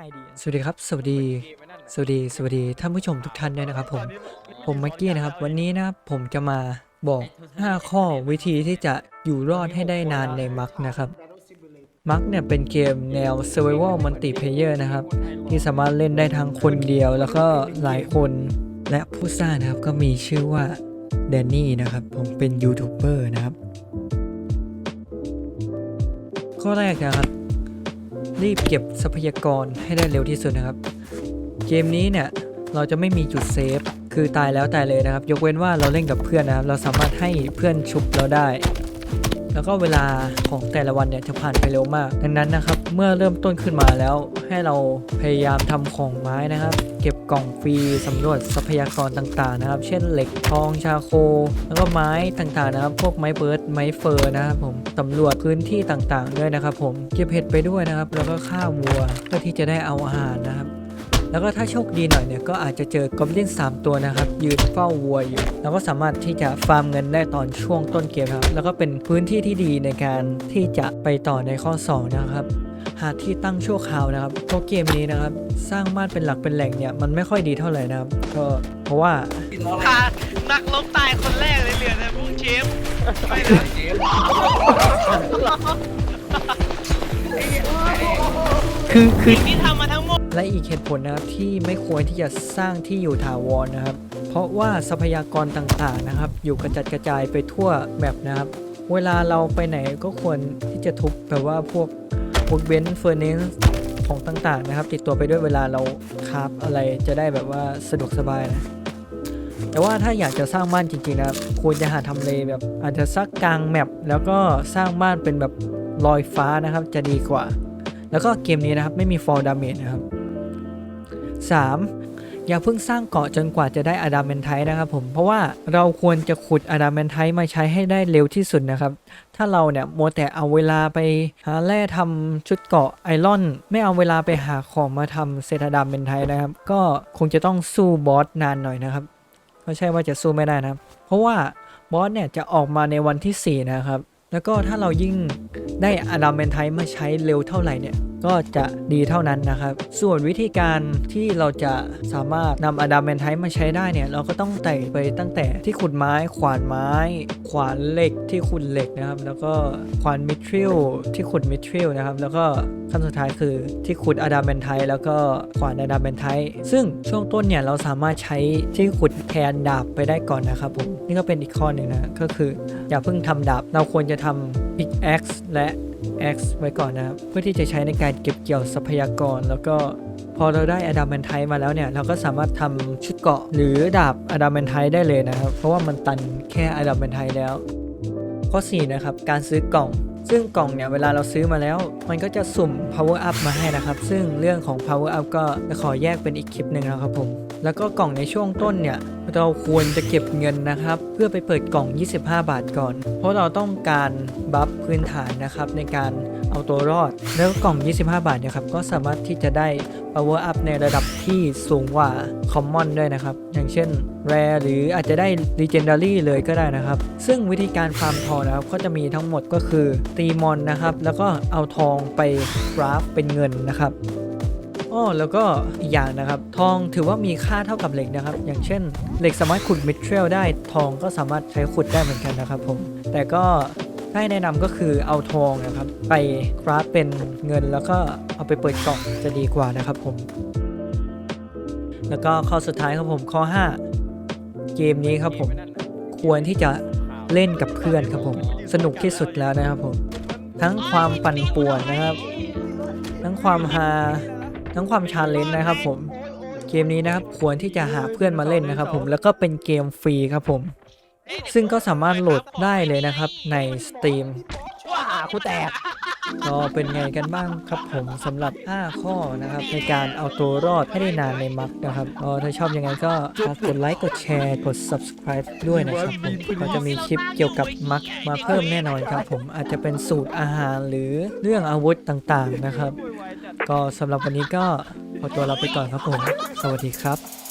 ง่ายดีนะสวัสดีครับ สวัสดี สวัสดี สวัสดีท่านผู้ชมทุกท่านด้วยนะครับ ผม ผมมักกี้นะครับ วันนี้นะครับผมจะมาบอก 5 ข้อวิธีที่จะอยู่รอดให้ได้นานในมักนะครับ มักเนี่ยเป็นเกมแนว Survival Multiplayer นะครับ ที่สามารถเล่นได้ทั้งคนเดียวแล้วก็หลายคน และผู้สร้างนะครับก็มีชื่อว่าแดนนี่นะครับ ผมเป็นยูทูบเบอร์นะครับ ข้อแรกนะครับ รีบเก็บทรัพยากรให้ได้เร็วที่สุดนะครับ เกมนี้เนี่ยเราจะไม่มีจุดเซฟ คือตายแล้วตายเลยนะครับ ยกเว้นว่าเราเล่นกับเพื่อนนะครับ เราสามารถให้เพื่อนชุบเราได้ แล้วก็เวลาของแต่ละวันเนี่ยจะผ่านไปเร็วมากดังนั้นนะครับ เมื่อเริ่มต้นขึ้นมาแล้ว ให้เราพยายามทำของไม้นะครับ เก็บกล่องฟรีสำรวจทรัพยากรต่างๆนะครับ เช่นเหล็กทองชาโค แล้วก็ไม้ต่างๆนะครับ พวกไม้เบิร์ดไม้เฟอร์นะครับผมสำรวจพื้นที่ต่างๆ ด้วยนะครับ ผมเก็บเห็ดไปด้วยนะครับ แล้วก็ฆ่าวัวเพื่อที่จะได้เอาอาหารนะครับ แล้วก็ถ้าโชคดีหน่อยเนี่ยก็อาจจะเจอกอบลิน3 ตัวนะครับยืนเฝ้าวัวอยู่แล้วก็สามารถที่จะฟาร์มเงินได้ตอนช่วงต้นเกมนะครับแล้วก็เป็นพื้นที่ที่ดีในการที่จะไปต่อในข้อ 2 นะครับหาที่ตั้งชั่วคราวนะครับเพราะเกมนี้นะครับ สร้างบ้านเป็นหลักเป็นแหล่งเนี่ยมันไม่ค่อยดีเท่าไหร่นะครับก็เพราะว่าพานักลบตายคนแรกเลยเหลือแต่พวกเชฟไม่นะคือคือสิ่งที่ทำมาทั้งหมด และอีกเหตุผลนะครับที่ไม่ควรที่จะสร้างที่อยู่ถาวรนะครับ เพราะว่าทรัพยากรต่างๆนะครับ อยู่กระจัดกระจายไปทั่วแมปนะครับ เวลาเราไปไหนก็ควรที่จะทุบแบบว่าพวกพวกเบนซ์เฟอร์เนนซ์ของต่างๆนะครับ ติดตัวไปด้วยเวลาเราคราฟอะไรจะได้แบบว่าสะดวกสบายนะแต่ว่าถ้าอยากจะสร้างบ้านจริงๆนะครับควรจะหาทำเลแบบอาจจะสักกลางแมปแล้วก็สร้างบ้านเป็นแบบลอยฟ้านะครับจะดีกว่า แล้วก็เกมนี้นะครับไม่มี fall damage นะครับ 3. อย่าเพิ่งสร้างเกาะจนกว่าจะได้อะดามเมนไทนะครับผม เพราะว่าเราควรจะขุดอะดามเมนไทมาใช้ให้ได้เร็วที่สุดนะครับ ถ้าเราเนี่ยมัวแต่เอาเวลาไปหาแร่ทำชุดเกาะไอรอน ไม่เอาเวลาไปหาของมาทำเซตอะดามเมนไทนะครับ ก็คงจะต้องสู้บอสนานหน่อยนะครับ ไม่ใช่ว่าจะสู้ไม่ได้นะครับ เพราะว่าบอสเนี่ยจะออกมาในวันที่ 4 นะครับ แล้วก็ถ้าเรายิ่งได้อะดามเมนไทมาใช้เร็วเท่าไหร่เนี่ย ก็จะดีเท่านั้นนะครับ ส่วนวิธีการที่เราจะสามารถนำอะดามเมนไทมาใช้ได้เนี่ย เราก็ต้องไต่ไปตั้งแต่ที่ขุดไม้ ขวานไม้ ขวานเหล็กที่ขุดเหล็กนะครับ แล้วก็ขวานมิทริลที่ขุดมิทริลนะครับ แล้วก็ขั้นสุดท้ายคือที่ขุดอะดามเมนไทแล้วก็ขวานอะดามเมนไทซึ่งช่วงต้นเนี่ยเราสามารถใช้ที่ขุดแทนดาบไปได้ก่อนนะครับผมนี่ก็เป็นอีกข้อหนึ่งนะก็คืออย่าเพิ่งทำดาบเราควรจะทำ pickaxe และ X ไว้ก่อนนะครับ เพื่อที่จะใช้ในการเก็บเกี่ยวทรัพยากร แล้วก็พอเราได้อดามแมนไทมาแล้วเนี่ย เราก็สามารถทำชุดเกาะ หรือดาบอดามแมนไทได้เลยนะครับ เพราะว่ามันตันแค่อดามแมนไทแล้ว ข้อ 4 นะครับ การซื้อกล่อง ซึ่งกล่องเนี่ยเวลาเราซื้อมาแล้ว มันก็จะสุ่ม power up มาให้นะครับ ซึ่งเรื่องของ power up ก็จะขอแยกเป็นอีกคลิปหนึ่งนะครับผม แล้วก็กล่องในช่วงต้นเนี่ยเราควรจะเก็บเงินนะครับ เพื่อไปเปิดกล่อง 25 บาทก่อน เพราะเราต้องการบัฟพื้นฐานนะครับในการเอาตัวรอด แล้วกล่อง 25 บาทเนี่ยครับก็สามารถที่จะได้ power up ในระดับที่สูงกว่า common ด้วยนะครับ อย่างเช่น rare หรืออาจจะได้ legendary เลยก็ได้นะครับ ซึ่งวิธีการฟาร์มทองนะครับก็จะมีทั้งหมดก็คือตีมอนนะครับ แล้วก็เอาทองไปคราฟเป็นเงินนะครับอ้อแล้วก็อีกอย่างนะครับ ทองถือว่ามีค่าเท่ากับเหล็กนะครับ อย่างเช่น เหล็กสามารถขุดมิทเทลได้ทองก็สามารถใช้ขุดได้เหมือนกันนะครับผมแต่ก็ ให้แนะนำก็คือเอาทองนะครับ ไปคราฟเป็นเงินแล้วก็เอาไปเปิดกล่องจะดีกว่านะครับผม แล้วก็ข้อสุดท้ายครับผมข้อ 5 เกมนี้ครับผม ควรที่จะเล่นกับเพื่อนครับผม สนุกที่สุดแล้วนะครับผม ทั้งความปั่นป่วนนะครับ ทั้งความฮาทั้งความชาเลนจ์นะครับผมเกมนี้นะครับควรที่จะหาเพื่อนมาเล่นนะครับผมแล้วก็เป็นเกมฟรีครับผม ซึ่งก็สามารถโหลดได้เลยนะครับใน Steam ว้ากูแตกก็เป็นไงกันบ้างครับผมสำหรับ 5 ข้อนะครับ ในการเอาตัวรอดให้ได้นานในมักนะครับก็ถ้าชอบยังไงก็ฝากกดไลค์กดแชร์กด subscribe ด้วยนะครับผมก็จะมีคลิปเกี่ยวกับมักมาเพิ่มแน่นอนครับ ผมอาจจะเป็นสูตรอาหารหรือเรื่องอาวุธต่างๆนะครับ ก็สำหรับวันนี้ก็ขอตัวลาไปก่อนครับผม สวัสดีครับ